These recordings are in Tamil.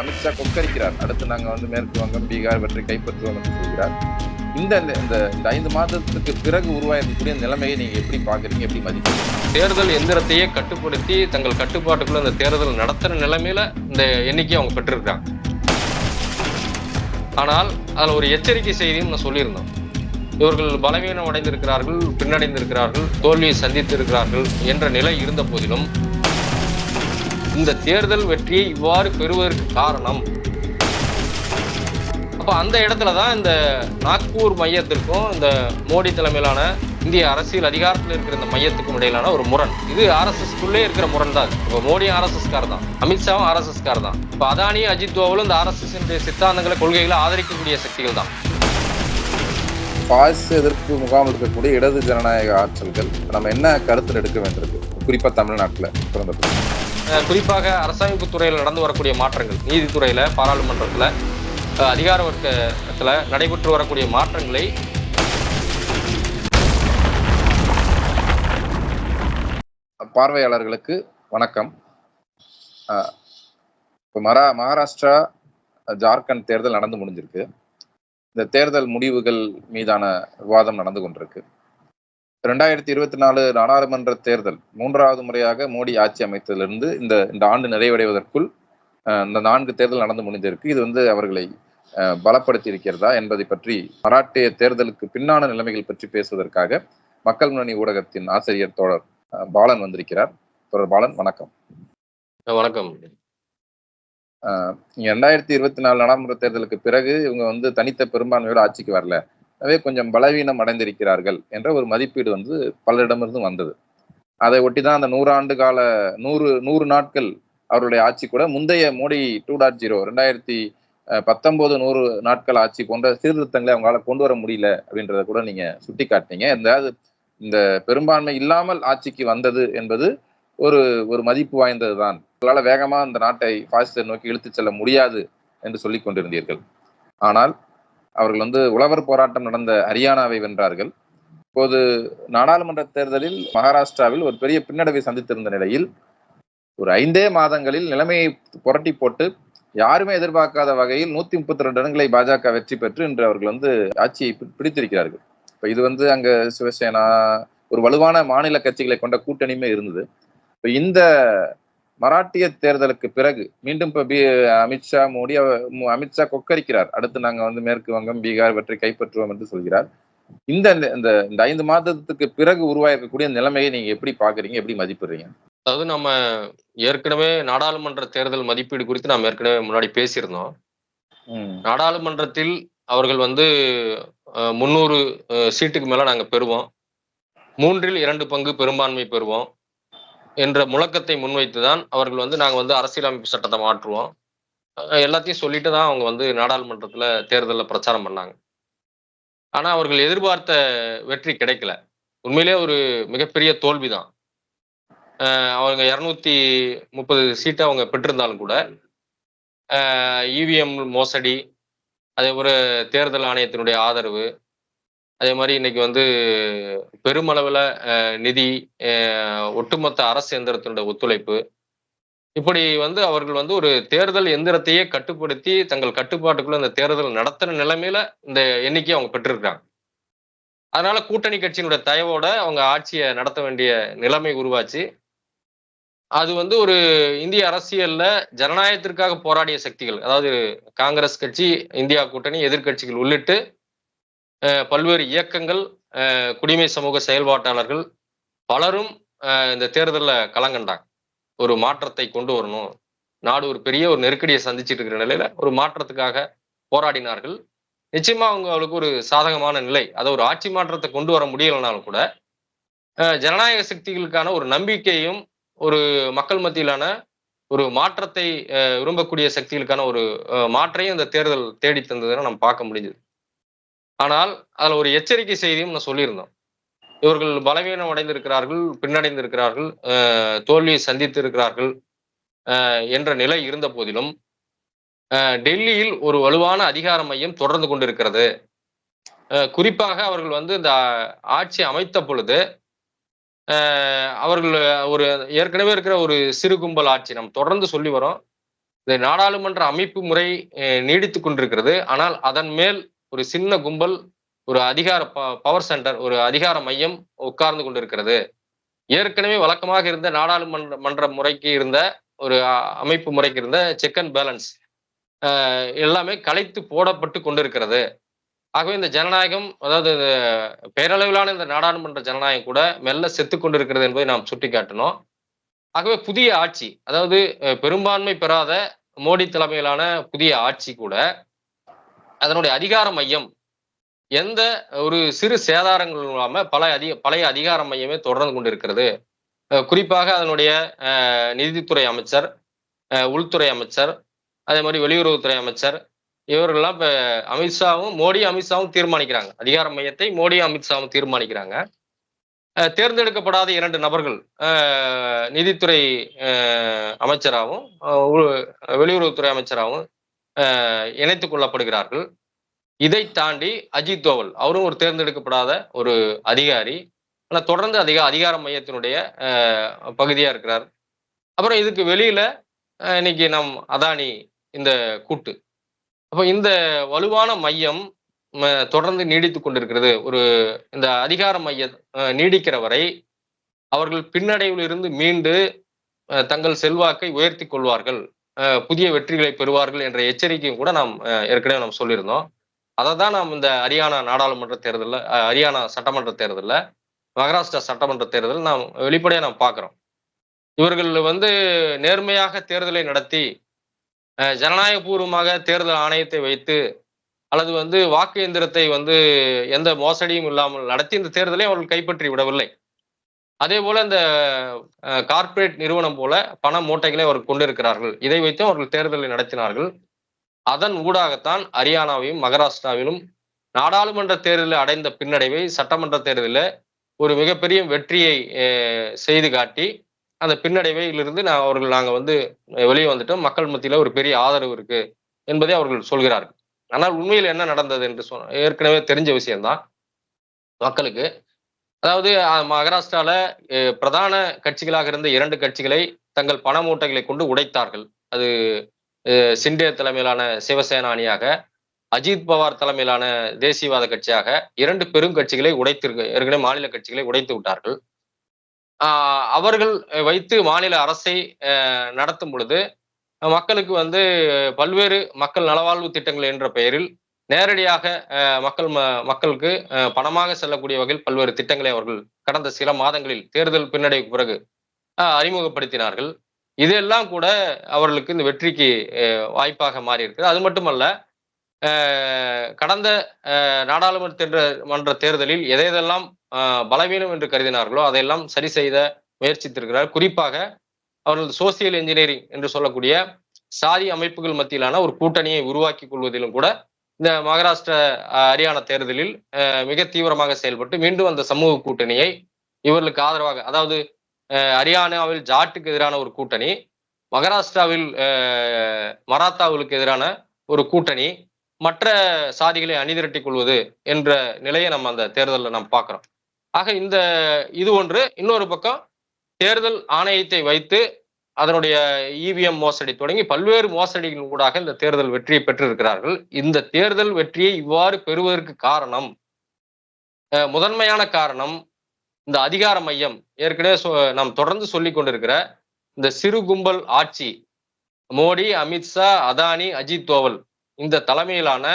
அமித்ஷா கொக்கரிக்கிறார். அடுத்து நாங்கள் வந்து மேற்கு வங்கம் பீகார் பற்றி கைப்பற்றுவோம் என்று சொல்கிறார். இந்த இந்த இந்த ஐந்து மாதத்துக்கு பிறகு உருவாயிருக்கக்கூடிய நிலைமையை நீங்கள் எப்படி பார்க்குறீங்க? எப்படி மதிக்கிறீங்க? தேர்தல் எந்திரத்தையே கட்டுப்படுத்தி தங்கள் கட்டுப்பாட்டுக்குள்ள அந்த தேர்தல் நடத்துகிற நிலைமையில இந்த எண்ணிக்கையை அவங்க பெற்றிருக்காங்க. ஆனால் அதில் ஒரு எச்சரிக்கை செய்தியும் நான் சொல்லியிருந்தோம் இவர்கள் பலவீனம் அடைந்திருக்கிறார்கள் பின்னடைந்திருக்கிறார்கள் தோல்வியை சந்தித்திருக்கிறார்கள் என்ற நிலை இருந்த போதிலும் இந்த தேர்தல் வெற்றியை இவ்வாறு பெறுவதற்கு காரணம். அப்போ அந்த இடத்துல தான் இந்த நாக்பூர் மையத்திற்கும் இந்த மோடி தலைமையிலான இந்திய அரசியல் அதிகாரத்தில் இருக்கிற இந்த மையத்துக்கும் இடையிலான ஒரு முரண். இது ஆர்எஸ்எஸ்க்குள்ளே இருக்கிற முரண் தான். இப்போ மோடியும் ஆர்எஸ்எஸ்கார் தான். அமித்ஷாவும் ஆர்எஸ்எஸ்கார் தான். இப்போ அதானியும் அஜித் தோவலும் இந்த ஆர்எஸ்எஸ் சித்தாந்தங்களை கொள்கைகளை ஆதரிக்கக்கூடிய சக்திகள் தான். பாஸ் எதிர்ப்பு முகாம் இருக்கக்கூடிய இடது ஜனநாயக ஆற்றல்கள் நம்ம என்ன கருத்தில் எடுக்க வேண்டியிருக்கு? குறிப்பாக தமிழ்நாட்டில் பிறந்த குறிப்பாக அரசமைப்பு துறையில் நடந்து வரக்கூடிய மாற்றங்கள் நீதித்துறையில் பாராளுமன்றத்தில் அதிகார வர்க்கத்தில் நடைபெற்று வரக்கூடிய மாற்றங்களை பார்வையாளர்களுக்கு வணக்கம். இப்போ மரா மகாராஷ்டிரா ஜார்க்கண்ட் தேர்தல் நடந்து முடிஞ்சிருக்கு. இந்த தேர்தல் முடிவுகள் மீதான விவாதம் நடந்து கொண்டிருக்கு. ரெண்டாயிரத்தி இருபத்தி நாலு நாடாளுமன்ற தேர்தல் மூன்றாவது முறையாக மோடி ஆட்சி அமைத்ததிலிருந்து இந்த இந்த ஆண்டு நிறைவடைவதற்குள் இந்த நான்கு தேர்தல் நடந்து முடிந்திருக்கு. இது வந்து அவர்களை பலப்படுத்தி இருக்கிறதா என்பதை பற்றி மராட்டிய தேர்தலுக்கு பின்னான நிலைமைகள் பற்றி பேசுவதற்காக மக்கள் முன்னணி ஊடகத்தின் ஆசிரியர் தோழர் பாலன் வந்திருக்கிறார். தோழர் பாலன் வணக்கம். வணக்கம். ரெண்டாயிரத்தி இருபத்தி நாலு நாடாளுமன்ற தேர்தலுக்கு பிறகு இவங்க வந்து தனித்த பெரும்பான்மையோட ஆட்சிக்கு வரல. கொஞ்சம் பலவீனம் அடைந்திருக்கிறார்கள் என்ற ஒரு மதிப்பீடு வந்து பலரிடமிருந்தும் வந்தது. அதை ஒட்டி தான் அந்த நூறாண்டு கால நூறு நூறு நாட்கள் அவருடைய ஆட்சி கூட முந்தைய மோடி டூ டாட் ஜீரோ ரெண்டாயிரத்தி பத்தொன்பது நூறு நாட்கள் ஆட்சி போன்ற சீர்திருத்தங்களை அவங்களால கொண்டு வர முடியல அப்படின்றத கூட நீங்க சுட்டி காட்டினீங்க அதாவது இந்த பெரும்பான்மை இல்லாமல் ஆட்சிக்கு வந்தது என்பது ஒரு ஒரு மதிப்பு வாய்ந்தது தான் உங்களால வேகமா இந்த நாட்டை பாசிச நோக்கி இழுத்துச் செல்ல முடியாது என்று சொல்லிக் கொண்டிருந்தீர்கள். ஆனால் அவர்கள் வந்து உழவர் போராட்டம் நடந்த ஹரியானாவை வென்றார்கள். இப்போது நாடாளுமன்ற தேர்தலில் மகாராஷ்டிராவில் ஒரு பெரிய பின்னடைவை சந்தித்திருந்த நிலையில் ஒரு ஐந்தே மாதங்களில் நிலைமையை புரட்டி போட்டு யாருமே எதிர்பார்க்காத வகையில் நூத்தி முப்பத்தி ரெண்டு இடங்களை பாஜக வெற்றி பெற்று இன்று அவர்கள் வந்து ஆட்சியை பி- பிடித்திருக்கிறார்கள். இப்ப இது வந்து அங்க சிவசேனா ஒரு வலுவான மாநில கட்சிகளை கொண்ட கூட்டணியுமே இருந்தது. இப்ப இந்த மராட்டிய தேர்தலுக்கு பிறகு மீண்டும் இப்ப பி அமித்ஷா மோடி அமித்ஷா கொக்கரிக்கிறார். அடுத்து நாங்க வந்து மேற்கு வங்கம் பீகார் இவற்றை கைப்பற்றுவோம் என்று சொல்கிறார். இந்த இந்த இந்த ஐந்து மாதத்துக்கு பிறகு உருவாயிருக்கக்கூடிய நிலைமையை நீங்க எப்படி பாக்குறீங்க எப்படி மதிப்பிடுறீங்க? அதாவது நம்ம ஏற்கனவே நாடாளுமன்ற தேர்தல் மதிப்பீடு குறித்து நாம் ஏற்கனவே முன்னாடி பேசியிருந்தோம். நாடாளுமன்றத்தில் அவர்கள் வந்து அஹ், சீட்டுக்கு மேல நாங்க பெறுவோம். மூன்றில் இரண்டு பங்கு பெரும்பான்மை பெறுவோம். என்ற முழக்கத்தை முன்வைத்து தான் அவர்கள் வந்து நாங்கள் வந்து அரசியலமைப்பு சட்டத்தை மாற்றுவோம். எல்லாத்தையும் சொல்லிட்டு தான் அவங்க வந்து நாடாளுமன்றத்தில் தேர்தலில் பிரச்சாரம் பண்ணாங்க. ஆனால் அவர்கள் எதிர்பார்த்த வெற்றி கிடைக்கல. உண்மையிலே ஒரு மிகப்பெரிய தோல்வி தான் அவங்க இரநூத்தி முப்பது சீட்டை அவங்க பெற்றிருந்தாலும் கூட இவிஎம் மோசடி அதே போல தேர்தல் ஆணையத்தினுடைய ஆதரவு அதே மாதிரி இன்னைக்கு வந்து பெருமளவில் நிதி ஒட்டுமொத்த அரசு எந்திரத்தினுடைய ஒத்துழைப்பு. இப்படி வந்து அவர்கள் வந்து ஒரு தேர்தல் எந்திரத்தையே கட்டுப்படுத்தி தங்கள் கட்டுப்பாட்டுக்குள்ள இந்த தேர்தல் நடத்துற நிலைமையில இந்த எண்ணிக்கையை அவங்க பெற்றிருக்காங்க அதனால கூட்டணி கட்சியினுடைய தயவோட அவங்க ஆட்சியை நடத்த வேண்டிய நிலைமை உருவாச்சு. அது வந்து ஒரு இந்திய அரசியல்ல ஜனநாயகத்திற்காக போராடிய சக்திகள் அதாவது காங்கிரஸ் கட்சி இந்தியா கூட்டணி எதிர்க்கட்சிகள் உள்ளிட்டு பல்வேறு இயக்கங்கள் குடிமை சமூக செயல்பாட்டாளர்கள் பலரும் இந்த தேர்தலில் கலங்கண்டாங்க. ஒரு மாற்றத்தை கொண்டு வரணும். நாடு ஒரு பெரிய ஒரு நெருக்கடியை சந்திச்சிட்டு இருக்கிற நிலையில ஒரு மாற்றத்துக்காக போராடினார்கள். நிச்சயமா அவங்க அவளுக்கு ஒரு சாதகமான நிலை. அதை ஒரு ஆட்சி மாற்றத்தை கொண்டு வர முடியலைனாலும் கூட ஜனநாயக சக்திகளுக்கான ஒரு நம்பிக்கையும் ஒரு மக்கள் மத்தியிலான ஒரு மாற்றத்தை விரும்பக்கூடிய சக்திகளுக்கான ஒரு மாற்றையும் இந்த தேர்தல் தேடி தந்ததுன்னு நம்ம பார்க்க முடிஞ்சது. ஆனால் அதில் ஒரு எச்சரிக்கை செய்தியும் நான் சொல்லியிருந்தோம். இவர்கள் பலவீனம் அடைந்திருக்கிறார்கள் பின்னடைந்திருக்கிறார்கள் தோல்வியை சந்தித்திருக்கிறார்கள் என்ற நிலை இருந்த போதிலும் டெல்லியில் ஒரு வலுவான அதிகார மையம் தொடர்ந்து கொண்டிருக்கிறது. குறிப்பாக அவர்கள் வந்து இந்த ஆட்சி அமைத்த பொழுது அவர்கள் ஒரு ஏற்கனவே இருக்கிற ஒரு சிறு கும்பல் ஆட்சி நம்ம தொடர்ந்து சொல்லி வரோம். இந்த நாடாளுமன்ற அமைப்பு முறை நீடித்து கொண்டிருக்கிறது. ஆனால் அதன் மேல் ஒரு சின்ன கும்பல் ஒரு அதிகார பவர் சென்டர் ஒரு அதிகார மையம் உட்கார்ந்து கொண்டிருக்கிறது. ஏற்கனவே வழக்கமாக இருந்த நாடாளுமன்ற மன்ற முறைக்கு இருந்த ஒரு அமைப்பு முறைக்கு இருந்த செக் அண்ட் பேலன்ஸ் எல்லாமே கலைத்து போடப்பட்டு கொண்டிருக்கிறது. ஆகவே இந்த ஜனநாயகம் அதாவது பேரளவிலான இந்த நாடாளுமன்ற ஜனநாயகம் கூட மெல்ல செத்து கொண்டிருக்கிறது என்பதை நாம் சுட்டிக்காட்டணும் ஆகவே புதிய ஆட்சி அதாவது பெரும்பான்மை பெறாத மோடி தலைமையிலான புதிய ஆட்சி கூட அதனுடைய அதிகார மையம் எந்த ஒரு சிறு சேதாரங்கள் இல்லாம பல அதிக பழைய அதிகார மையமே தொடர்ந்து கொண்டிருக்கிறது. குறிப்பாக அதனுடைய நிதித்துறை அமைச்சர் உள்துறை அமைச்சர் அதே மாதிரி வெளியுறவுத்துறை அமைச்சர் இவர்கள்லாம் இப்போ அமித்ஷாவும் மோடி அமித்ஷாவும் தீர்மானிக்கிறாங்க. அதிகார மையத்தை மோடி அமித்ஷாவும் தீர்மானிக்கிறாங்க. தேர்ந்தெடுக்கப்படாத இரண்டு நபர்கள் நிதித்துறை அமைச்சராகவும் வெளியுறவுத்துறை அமைச்சராகவும் இணைத்துக் கொள்ளப்படுகிறார்கள். இதை தாண்டி அஜித் தோவல் அவரும் ஒரு தேர்ந்தெடுக்கப்படாத ஒரு அதிகாரி ஆனால் தொடர்ந்து அதிக அதிகார மையத்தினுடைய பகுதியாக இருக்கிறார். அப்புறம் இதுக்கு வெளியில இன்னைக்கு நம் அதானி இந்த கூட்டு. அப்போ இந்த வலுவான மையம் தொடர்ந்து நீடித்து கொண்டிருக்கிறது. ஒரு இந்த அதிகார மைய நீடிக்கிற வரை அவர்கள் பின்னடைவில் இருந்து மீண்டு தங்கள் செல்வாக்கை உயர்த்தி கொள்வார்கள். புதிய வெற்றிகளை பெறுவார்கள் என்ற எச்சரிக்கையும் கூட நாம் ஏற்கனவே நாம் சொல்லியிருந்தோம். அதை தான் நாம் இந்த ஹரியானா நாடாளுமன்ற தேர்தலில் ஹரியானா சட்டமன்ற தேர்தலில் மகாராஷ்டிரா சட்டமன்ற தேர்தல் நாம் வெளிப்படையாக நாம் பார்க்குறோம். இவர்கள் வந்து நேர்மையாக தேர்தலை நடத்தி ஜனநாயகபூர்வமாக தேர்தல் ஆணையத்தை வைத்து அல்லது வந்து வாக்கு எந்திரத்தை வந்து எந்த மோசடியும் இல்லாமல் நடத்தி இந்த தேர்தலை அவர்கள் கைப்பற்றி விடவில்லை. அதே போல இந்த கார்ப்பரேட் நிறுவனம் போல பண மூட்டைகளை அவர் கொண்டிருக்கிறார்கள். இதை வைத்து அவர்கள் தேர்தலை நடத்தினார்கள். அதன் ஊடாகத்தான் ஹரியானாவையும் மகாராஷ்டிராவிலும் நாடாளுமன்ற தேர்தலில் அடைந்த பின்னடைவை சட்டமன்ற தேர்தலில் ஒரு மிகப்பெரிய வெற்றியை செய்து காட்டி அந்த பின்னடைவையிலிருந்து நான் அவர்கள் நாங்கள் வந்து வெளியே வந்துட்டோம். மக்கள் மத்தியில் ஒரு பெரிய ஆதரவு இருக்கு என்பதை அவர்கள் சொல்கிறார்கள். ஆனால் உண்மையில் என்ன நடந்தது என்று சொன்ன ஏற்கனவே தெரிஞ்ச விஷயம்தான். மக்களுக்கு அதாவது மகாராஷ்டிரால பிரதான கட்சிகளாக இருந்த இரண்டு கட்சிகளை தங்கள் பண மூட்டைகளை கொண்டு உடைத்தார்கள். அது சிண்டே தலைமையிலான சிவசேனா அணியாக அஜித் பவார் தலைமையிலான தேசியவாத கட்சியாக இரண்டு பெரும் கட்சிகளை உடைத்திருக்க ஏற்கனவே மாநில கட்சிகளை உடைத்து விட்டார்கள். அவர்கள் வைத்து மாநில அரசை நடத்தும் பொழுது மக்களுக்கு வந்து பல்வேறு மக்கள் நலவாழ்வு திட்டங்கள் என்ற பெயரில் நேரடியாக மக்கள் மக்களுக்கு பணமாக செல்லக்கூடிய வகையில் பல்வேறு திட்டங்களை அவர்கள் கடந்த சில மாதங்களில் தேர்தல் பின்னடைவுக்கு பிறகு அறிமுகப்படுத்தினார்கள். இதெல்லாம் கூட அவர்களுக்கு இந்த வெற்றிக்கு வாய்ப்பாக மாறி இருக்குது அது மட்டுமல்ல கடந்த நாடாளுமன்ற மன்ற தேர்தலில் எதையெல்லாம் பலவீனம் என்று கருதினார்களோ அதையெல்லாம் சரி செய்த முயற்சித்திருக்கிறார். குறிப்பாக அவர்கள் சோசியல் இன்ஜினியரிங் என்று சொல்லக்கூடிய சாதி அமைப்புகள் மத்தியிலான ஒரு கூட்டணியை உருவாக்கி கொள்வதிலும் கூட இந்த மகாராஷ்டிர ஹரியானா தேர்தலில் மிக தீவிரமாக செயல்பட்டு மீண்டும் அந்த சமூக கூட்டணியை இவர்களுக்கு ஆதரவாக அதாவது ஹரியானாவில் ஜாட்டுக்கு எதிரான ஒரு கூட்டணி மகாராஷ்டிராவில் மராத்தாவுக்கு எதிரான ஒரு கூட்டணி மற்ற சாதிகளை அணிதிரட்டி கொள்வது என்ற நிலையை நம்ம அந்த தேர்தலில் நாம் பார்க்குறோம். ஆக இந்த இது ஒன்று. இன்னொரு பக்கம் தேர்தல் ஆணையத்தை வைத்து அதனுடைய இவிஎம் மோசடி தொடங்கி பல்வேறு மோசடிகளின் ஊடாக இந்த தேர்தல் வெற்றியை பெற்றிருக்கிறார்கள். இந்த தேர்தல் வெற்றியை இவ்வாறு பெறுவதற்கு காரணம் முதன்மையான காரணம் இந்த அதிகார மையம். ஏற்கனவே நாம் தொடர்ந்து சொல்லி கொண்டிருக்கிற இந்த சிறு கும்பல் ஆட்சி மோடி அமித்ஷா அதானி அஜித் தோவல் இந்த தலைமையிலான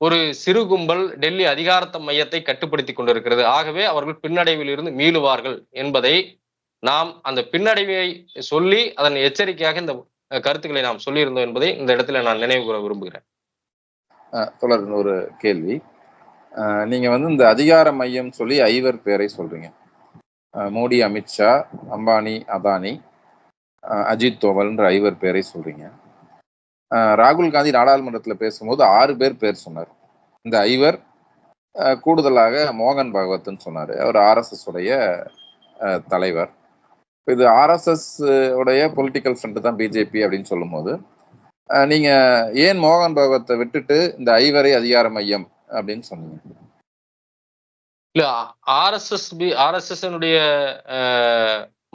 ஒரு சிறு கும்பல் டெல்லி அதிகாரத்த மையத்தை கட்டுப்படுத்தி கொண்டிருக்கிறது. ஆகவே அவர்கள் பின்னடைவில் இருந்து மீளுவார்கள் என்பதை நாம் அந்த பின்னடைவை சொல்லி அதன் எச்சரிக்கையாக இந்த கருத்துக்களை நாம் சொல்லியிருந்தோம் என்பதை இந்த இடத்துல நான் நினைவு கூற விரும்புகிறேன். தொடர் ஒரு கேள்வி. நீங்க வந்து இந்த அதிகார மையம் சொல்லி ஐவர் பேரை சொல்றீங்க. மோடி அமித்ஷா அம்பானி அதானி அஜித் தோவல்ன்ற ஐவர் பேரை சொல்றீங்க. ராகுல் காந்தி நாடாளுமன்றத்தில் பேசும்போது ஆறு பேர் பேர் சொன்னார். இந்த ஐவர் கூடுதலாக மோகன் பகவத்னு சொன்னார். அவர் ஆர்எஸ்எஸ் உடைய தலைவர். இது ஆர்எஸ்எஸ் உடைய பொலிட்டிக்கல் ஃப்ரெண்டு தான் பிஜேபி அப்படின்னு சொல்லும் போது நீங்க ஏன் மோகன் பகவத்தை விட்டுட்டு இந்த ஐவரை அதிகார மையம் அப்படின்னு சொன்னீங்க? இல்ல ஆர்எஸ்எஸ் பி ஆர்எஸ்எஸ்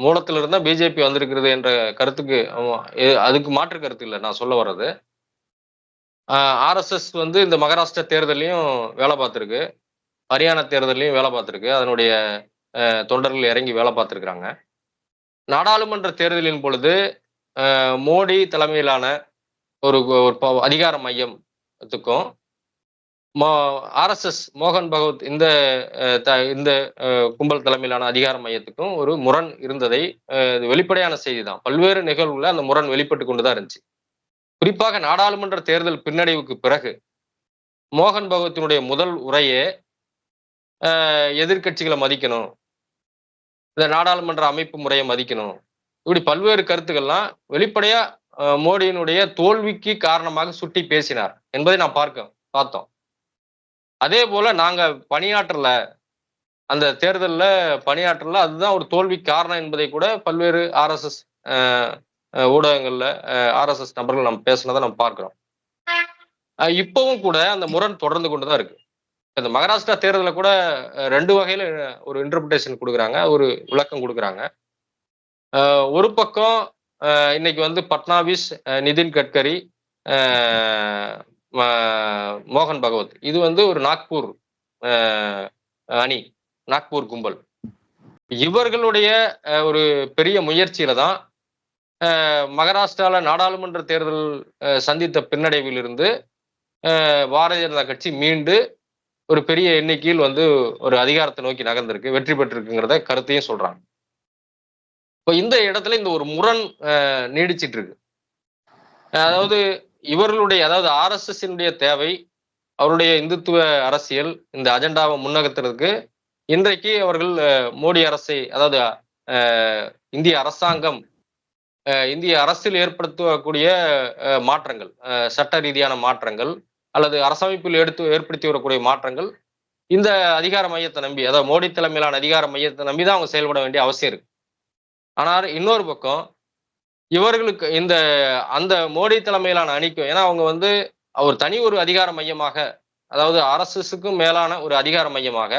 மூலத்துல இருந்தா பிஜேபி வந்திருக்கிறது என்ற கருத்துக்கு அதுக்கு மாற்று கருத்து இல்லை நான் சொல்ல வர்றது. ஆர்எஸ்எஸ் வந்து இந்த மகாராஷ்டிரா தேர்தலையும் வேலை பார்த்துருக்கு. ஹரியானா தேர்தலையும் வேலை பார்த்துருக்கு. அதனுடைய தொண்டர்கள் இறங்கி வேலை பார்த்துருக்குறாங்க. நாடாளுமன்ற தேர்தலின் பொழுது மோடி தலைமையிலான ஒரு ஒரு அதிகார மையத்துக்கும் ஆர்எஸ்எஸ் மோகன் பகவத் இந்த த- இந்த கும்பல் தலைமையிலான அதிகார மையத்துக்கும் ஒரு முரண் இருந்ததை வெளிப்படையான செய்தி தான் பல்வேறு நிகழ்வுல அந்த முரண் வெளிப்பட்டு கொண்டுதான் இருந்துச்சு. குறிப்பாக நாடாளுமன்ற தேர்தல் பின்னடைவுக்கு பிறகு மோகன் பகவத்தினுடைய முதல் உரையே எதிர்கட்சிகளை எதிர்க்கட்சிகளை மதிக்கணும். இந்த நாடாளுமன்ற அமைப்பு முறையை மதிக்கணும். இப்படி பல்வேறு கருத்துக்கள்லாம் வெளிப்படையா மோடியினுடைய தோல்விக்கு காரணமாக சுட்டி பேசினார் என்பதை நான் பார்க்க பார்த்தோம். அதே போல நாங்க பணியாற்றல அந்த தேர்தலில் பணியாற்றல அதுதான் ஒரு தோல்வி காரணம் என்பதை கூட பல்வேறு ஆர்எஸ்எஸ் ஊடகங்கள்ல ஆர்எஸ்எஸ் நபர்கள் நம்ம பேசினதை நம்ம பார்க்கிறோம். இப்பவும் கூட அந்த முரண் தொடர்ந்து கொண்டுதான் இருக்கு. இந்த மகாராஷ்டிரா தேர்தலில் கூட ரெண்டு வகையில் ஒரு இன்டர்பிரிட்டேஷன் கொடுக்குறாங்க. ஒரு விளக்கம் கொடுக்குறாங்க. ஒரு பக்கம் இன்னைக்கு வந்து பட்னாவிஸ் நிதின் கட்கரி மோகன் பகவத். இது வந்து ஒரு நாக்பூர் அணி நாக்பூர் கும்பல். இவர்களுடைய ஒரு பெரிய முயற்சியில தான் அஹ், மகாராஷ்டிரால நாடாளுமன்ற தேர்தல் சந்தித்த பின்னடைவிலிருந்து இருந்து பாரதிய ஜனதா கட்சி மீண்டு ஒரு பெரிய எண்ணிக்கையில் வந்து ஒரு அதிகாரத்தை நோக்கி நகர்ந்திருக்கு. வெற்றி பெற்றிருக்குங்கிறத கருத்தையும் சொல்றாங்க. இப்போ இந்த இடத்துல இந்த ஒரு முரண் நீடிச்சிட்டு இருக்கு அதாவது இவர்களுடைய அதாவது ஆர்எஸ்எஸ்னுடைய தேவை அவருடைய இந்துத்துவ அரசியல் இந்த அஜெண்டாவை முன்னகர்த்துறதுக்கு இன்றைக்கு அவர்கள் மோடி அரசை அதாவது இந்திய அரசாங்கம் அஹ், இந்திய அரசில் ஏற்படுத்தக்கூடிய மாற்றங்கள் அஹ், சட்ட ரீதியான மாற்றங்கள் அல்லது அரசமைப்பில் எடுத்து ஏற்படுத்தி வரக்கூடிய மாற்றங்கள் இந்த அதிகார மையத்தை நம்பி அதாவது மோடி தலைமையிலான அதிகார மையத்தை நம்பி தான் அவங்க செயல்பட வேண்டிய அவசியம் இருக்கு. ஆனால் இன்னொரு பக்கம் இவர்களுக்கு இந்த அந்த மோடி தலைமையிலான அணிக்கும் ஏன்னா அவங்க வந்து அவர் தனி ஒரு அதிகார மையமாக அதாவது அரசுக்கும் மேலான ஒரு அதிகார மையமாக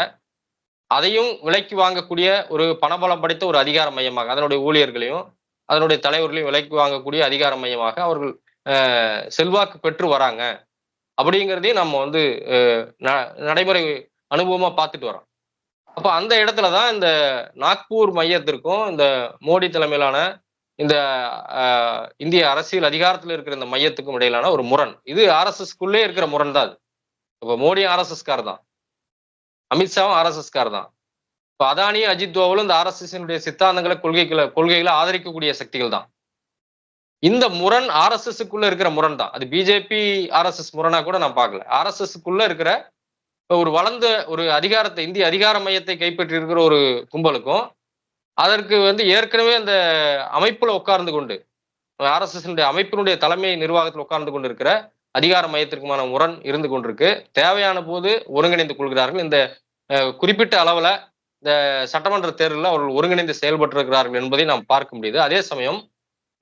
அதையும் விலைக்கு வாங்கக்கூடிய ஒரு பணபலம் படைத்த ஒரு அதிகார மையமாக அதனுடைய ஊழியர்களையும் அதனுடைய தலைவர்களையும் விலைக்கு வாங்கக்கூடிய அதிகார மையமாக அவர்கள் செல்வாக்கு பெற்று வராங்க. அப்படிங்கிறதையும் நம்ம வந்து ந- நடைமுறை அனுபவமா பார்த்துட்டு வரோம் அப்போ அந்த இடத்துல தான் இந்த நாக்பூர் மையத்திற்கும் இந்த மோடி தலைமையிலான இந்த இந்திய அரசியல் அதிகாரத்தில் இருக்கிற இந்த மையத்துக்கும் இடையிலான ஒரு முரண். இது ஆர்எஸ்எஸ்க்குள்ளே இருக்கிற முரண் தான் அது. இப்போ மோடி ஆர்எஸ்எஸ்கார் தான். அமித்ஷாவும் ஆர்எஸ்எஸ்கார் தான். இப்போ அதானி அஜித் தோவலும் இந்த ஆர்எஸ்எஸ்னுடைய சித்தாந்தங்களை கொள்கைகளை கொள்கைகளை ஆதரிக்கக்கூடிய சக்திகள் தான். இந்த முரண் ஆர்எஸ்எஸ்க்குள்ள இருக்கிற முரண் தான். அது பிஜேபி ஆர்எஸ்எஸ் முரணா கூட நான் பார்க்கல. ஆர்எஸ்எஸ்க்குள்ள இருக்கிற ஒரு வளர்ந்த ஒரு அதிகாரத்தை இந்திய அதிகார மையத்தை கைப்பற்றி இருக்கிற ஒரு கும்பலுக்கும் அதற்கு வந்து ஏற்கனவே அந்த அமைப்புல உட்கார்ந்து கொண்டு ஆர்எஸ்எஸ் அமைப்பினுடைய தலைமை நிர்வாகத்தில் உட்கார்ந்து கொண்டு இருக்கிற அதிகார மையத்திற்குமான முரண் இருந்து கொண்டிருக்கு. தேவையான போது ஒருங்கிணைந்து கொள்கிறார்கள். இந்த குறிப்பிட்ட அளவுல இந்த சட்டமன்ற தேர்தலில் அவர்கள் ஒருங்கிணைந்து செயல்பட்டிருக்கிறார்கள் என்பதை நாம் பார்க்க முடியுது. அதே சமயம்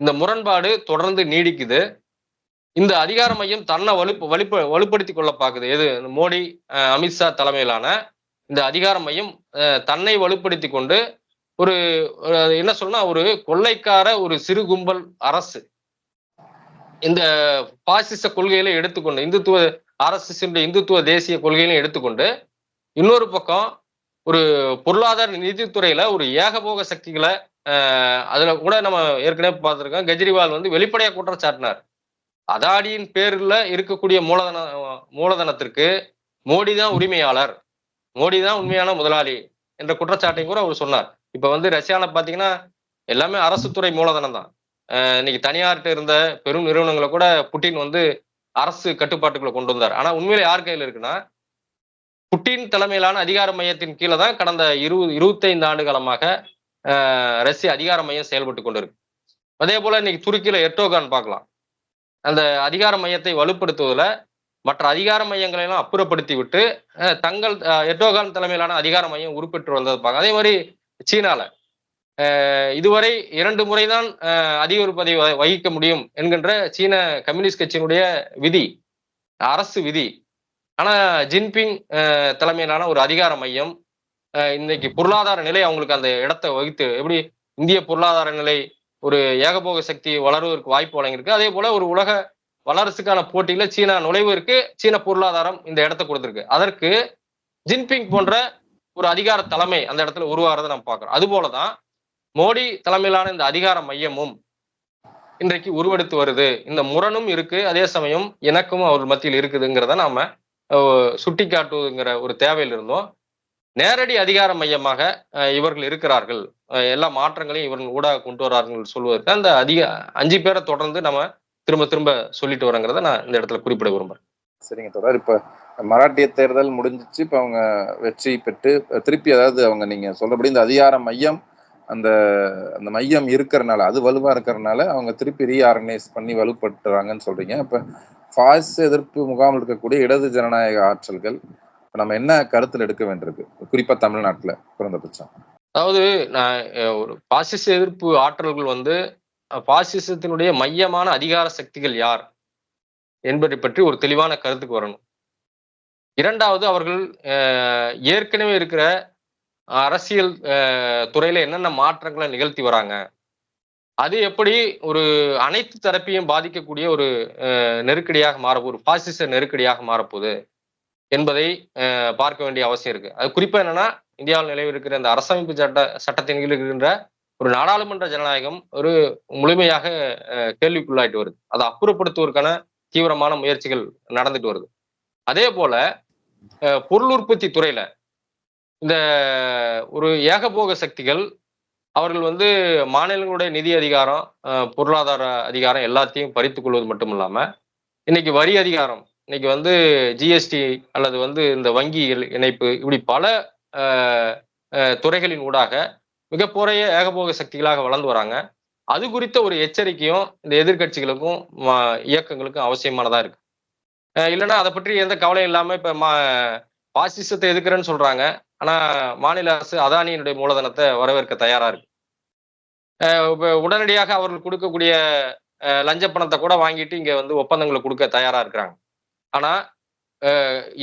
இந்த முரண்பாடு தொடர்ந்து நீடிக்குது. இந்த அதிகார மையம் தன்னை வலு வலுப்ப வலுப்படுத்தி கொள்ள பார்க்குது எது? மோடி அமித்ஷா தலைமையிலான இந்த அதிகார மையம் தன்னை வலுப்படுத்தி கொண்டு ஒரு என்ன சொன்னா ஒரு கொள்ளைக்கார ஒரு சிறு கும்பல் அரசு. இந்த பாசிச கொள்கையில எடுத்துக்கொண்டு இந்துத்துவ ஆர்எஸ்எஸ் இந்துத்துவ தேசிய கொள்கையிலும் எடுத்துக்கொண்டு இன்னொரு பக்கம் ஒரு பொருளாதார நிதித்துறையில ஒரு ஏகபோக சக்திகளை அதுல கூட நம்ம ஏற்கனவே பார்த்துருக்கோம் கெஜ்ரிவால் வந்து வெளிப்படையா குற்றம் சாட்டினார். அதாடியின் பேர்ல இருக்கக்கூடிய மூலதன மூலதனத்திற்கு மோடி தான் உரிமையாளர். மோடி தான் உண்மையான முதலாளி என்ற குற்றச்சாட்டையும் கூட அவர் சொன்னார். இப்ப வந்து ரஷ்யாவில் பாத்தீங்கன்னா எல்லாமே அரசு துறை மூலதனம் தான். இன்னைக்கு தனியார்கிட்ட இருந்த பெரும் நிறுவனங்களை கூட புட்டின் வந்து அரசு கட்டுப்பாட்டுக்குள்ள கொண்டு வந்தார். ஆனா உண்மையில யார் கையில இருக்குன்னா புட்டின் தலைமையிலான அதிகார மையத்தின் கீழே தான் கடந்த இருபது இருபத்தைந்து ஆண்டு காலமாக ரஷ்ய அதிகார மையம் செயல்பட்டு கொண்டிருக்கு. அதே போல இன்னைக்கு துருக்கியில எர்டோகான் பார்க்கலாம். அந்த அதிகார மையத்தை வலுப்படுத்துவதில் மற்ற அதிகார மையங்களை எல்லாம் அப்புறப்படுத்தி விட்டு தங்கள் எட்டோகான் தலைமையிலான அதிகார மையம் உருப்பெற்று வந்தது பார்க்க அதே மாதிரி சீனால இதுவரை இரண்டு முறைதான் அஹ், அதிபர் பதவி வ- வகிக்க முடியும் என்கின்ற சீன கம்யூனிஸ்ட் கட்சியினுடைய விதி அரசு விதி. ஆனா ஜின்பிங் தலைமையிலான ஒரு அதிகார மையம் இன்னைக்கு பொருளாதார நிலை அவங்களுக்கு அந்த இடத்தை வகித்து எப்படி இந்திய பொருளாதார நிலை ஒரு ஏகபோக சக்தி வளருவதற்கு வாய்ப்பு வழங்கியிருக்கு. அதே போல ஒரு உலக வளர்ச்சிக்கான போட்டியில சீனா நுழைவதற்கு சீன பொருளாதாரம் இந்த இடத்தை கொடுத்துருக்கு. அதற்கு ஜின்பிங் போன்ற ஒரு அதிகார தலைமை அந்த இடத்துல உருவாகிறத நம்ம பார்க்குறோம். அது போலதான் மோடி தலைமையிலான இந்த அதிகார மையமும் இன்றைக்கு உருவெடுத்து வருது. இந்த முரணும் இருக்கு அதே சமயம் எனக்கும் அவர் மத்தியில் இருக்குதுங்கிறத நாம சுட்டி காட்டுவதுங்கிற ஒரு தேவையில் இருந்தோம். நேரடி அதிகார மையமாக இவர்கள் இருக்கிறார்கள். எல்லா மாற்றங்களையும் இவர்கள் ஊடாக கொண்டு வரார்கள் சொல்வதற்கு அந்த அதிக அஞ்சு பேரை தொடர்ந்து நம்ம திரும்ப திரும்ப சொல்லிட்டு வரோங்கிறத நான் இந்த இடத்துல குறிப்பிட விரும்புறேன். சரிங்க தொடர் இப்ப மராட்டிய தேர்தல் முடிஞ்சிச்சு. இப்ப அவங்க வெற்றி பெற்று திருப்பி அதாவது அவங்க நீங்க சொல்றபடி இந்த அதிகார மையம் அந்த அந்த மையம் இருக்கிறனால அது வலுவா இருக்கிறனால அவங்க திருப்பி ரீஆர்கனைஸ் பண்ணி வலுப்படுத்துறாங்கன்னு சொல்றீங்க. இப்ப ஃபாஸ் எதிர்ப்பு முகாமில் இருக்கக்கூடிய இடது ஜனநாயக ஆற்றல்கள் நம்ம என்ன கருத்தில் எடுக்க வேண்டியிருக்கு? குறிப்பா தமிழ்நாட்டுல குறைந்தபட்சம் அதாவது நான் ஒரு பாசிச எதிர்ப்பு ஆற்றல்கள் வந்து பாசிசத்தினுடைய மையமான அதிகார சக்திகள் யார்? என்பதை பற்றி ஒரு தெளிவான கருத்துக்கு வரணும். இரண்டாவது அவர்கள் ஏற்கனவே இருக்கிற அரசியல் துறையில் துறையில என்னென்ன மாற்றங்களை நிகழ்த்தி வராங்க? அது எப்படி ஒரு அனைத்து தரப்பையும் பாதிக்கக்கூடிய ஒரு நெருக்கடியாக மாற ஒரு பாசிச நெருக்கடியாக மாறப்போகுது? என்பதை பார்க்க வேண்டிய அவசியம் இருக்கு. அது குறிப்பா என்னன்னா இந்தியாவில் நிலவி இருக்கிற இந்த அரசமைப்பு சட்ட சட்டத்தின் கீழ் இருக்கின்ற ஒரு நாடாளுமன்ற ஜனநாயகம் ஒரு முழுமையாக கேள்விக்குள்ளாயிட்டு வருது. அதை அப்புறப்படுத்துவதற்கான தீவிரமான முயற்சிகள் நடந்துட்டு வருது. அதே போல பொருள் உற்பத்தி துறையில இந்த ஒரு ஏகபோக சக்திகள் அவர்கள் வந்து மாநிலங்களுடைய நிதி அதிகாரம் பொருளாதார அதிகாரம் எல்லாத்தையும் பறித்து கொள்வது மட்டும் இல்லாம இன்னைக்கு வரி அதிகாரம் இன்னைக்கு வந்து ஜிஎஸ்டி அல்லது வந்து இந்த வங்கி இணைப்பு இப்படி பல துறைகளின் ஊடாக மிகப்போறைய ஏகபோக சக்திகளாக வளர்ந்து வராங்க. அது குறித்த ஒரு எச்சரிக்கையும் இந்த எதிர்க்கட்சிகளுக்கும் இயக்கங்களுக்கும் அவசியமானதா இருக்கு. இல்லைன்னா அதை பற்றி எந்த கவலையும் இல்லாம இப்ப மா பாசிசத்தை எதிர்க்கிறேன்னு சொல்றாங்க. ஆனா மாநில அரசு அதானியினுடைய மூலதனத்தை வரவேற்க தயாரா இருக்கு. இப்போ உடனடியாக அவர்கள் கொடுக்கக்கூடிய லஞ்ச பணத்தை கூட வாங்கிட்டு இங்க வந்து ஒப்பந்தங்களை கொடுக்க தயாரா இருக்கிறாங்க. ஆனா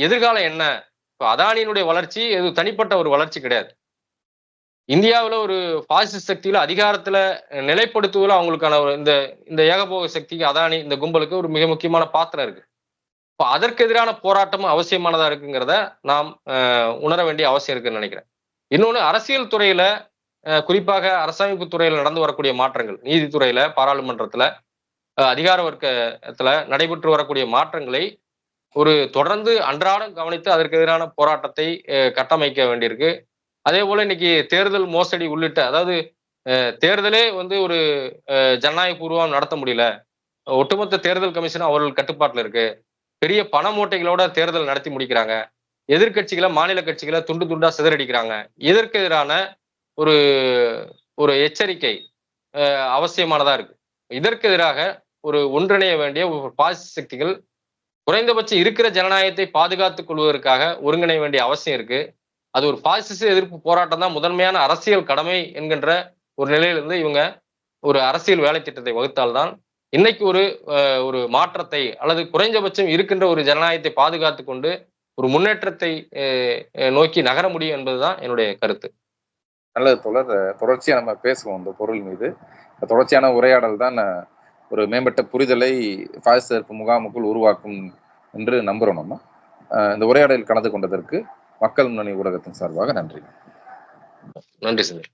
எதிர்காலம் என்ன? இப்போ அதானியினுடைய வளர்ச்சி இது தனிப்பட்ட ஒரு வளர்ச்சி கிடையாது. இந்தியாவில் ஒரு பாசிஸ்ட் சக்தியில அதிகாரத்துல நிலைப்படுத்துவதில் அவங்களுக்கான ஒரு இந்த இந்த ஏகபோக சக்திக்கு அதானி இந்த கும்பலுக்கு ஒரு மிக முக்கியமான பாத்திரம் இருக்கு. இப்போ அதற்கு எதிரான போராட்டமும் அவசியமானதா இருக்குங்கிறத நாம் உணர வேண்டிய அவசியம் இருக்குன்னு நினைக்கிறேன். இன்னொன்று அரசியல் துறையில குறிப்பாக அரசமைப்பு துறையில நடந்து வரக்கூடிய மாற்றங்கள் நீதித்துறையில பாராளுமன்றத்துல அதிகார வர்க்கத்துல நடைபெற்று வரக்கூடிய மாற்றங்களை ஒரு தொடர்ந்து அன்றாடம் கவனித்து அதற்கு எதிரான போராட்டத்தை கட்டமைக்க வேண்டியிருக்கு. அதே போல இன்னைக்கு தேர்தல் மோசடி உள்ளிட்ட அதாவது தேர்தலே வந்து ஒரு ஜனநாயக பூர்வம் நடத்த முடியல. ஒட்டுமொத்த தேர்தல் கமிஷன் அவர்கள் கட்டுப்பாட்டில் இருக்கு. பெரிய பண மூட்டைகளோட தேர்தல் நடத்தி முடிக்கிறாங்க. எதிர்க்கட்சிகளை மாநில கட்சிகளை துண்டு துண்டா சிதறடிக்கிறாங்க. இதற்கு எதிரான ஒரு ஒரு எச்சரிக்கை அவசியமானதா இருக்கு. இதற்கு எதிராக ஒரு ஒன்றிணைய வேண்டிய ஒரு பாசிச சக்திகள் குறைந்தபட்சம் இருக்கிற ஜனநாயகத்தை பாதுகாத்துக் கொள்வதற்காக ஒருங்கிணைய வேண்டிய அவசியம் இருக்கு. அது ஒரு பாசிச எதிர்ப்பு போராட்டம் தான். முதன்மையான அரசியல் கடமை என்கின்ற ஒரு நிலையிலிருந்து இவங்க ஒரு அரசியல் வேலை திட்டத்தை வகுத்தால்தான் இன்னைக்கு ஒரு ஒரு மாற்றத்தை அல்லது குறைஞ்சபட்சம் இருக்கின்ற ஒரு ஜனநாயகத்தை பாதுகாத்து கொண்டு ஒரு முன்னேற்றத்தை நோக்கி நகர முடியும் என்பதுதான் என்னுடைய கருத்து. நல்லது தொடர் தொடர்ச்சியா நம்ம பேசுவோம் இந்த பொருள் மீது. தொடர்ச்சியான உரையாடல் தான் ஒரு மேம்பட்ட புரிதலை பாசிச எதிர்ப்பு முகாமுக்குள் உருவாக்கும் என்று நம்புறோம் நம்ம. இந்த உரையாடலில் கலந்து கொண்டதற்கு மக்கள் முன்னணி ஊடகத்தின் சார்பாக நன்றி. நன்றி சார்